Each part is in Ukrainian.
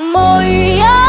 Моя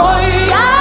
我依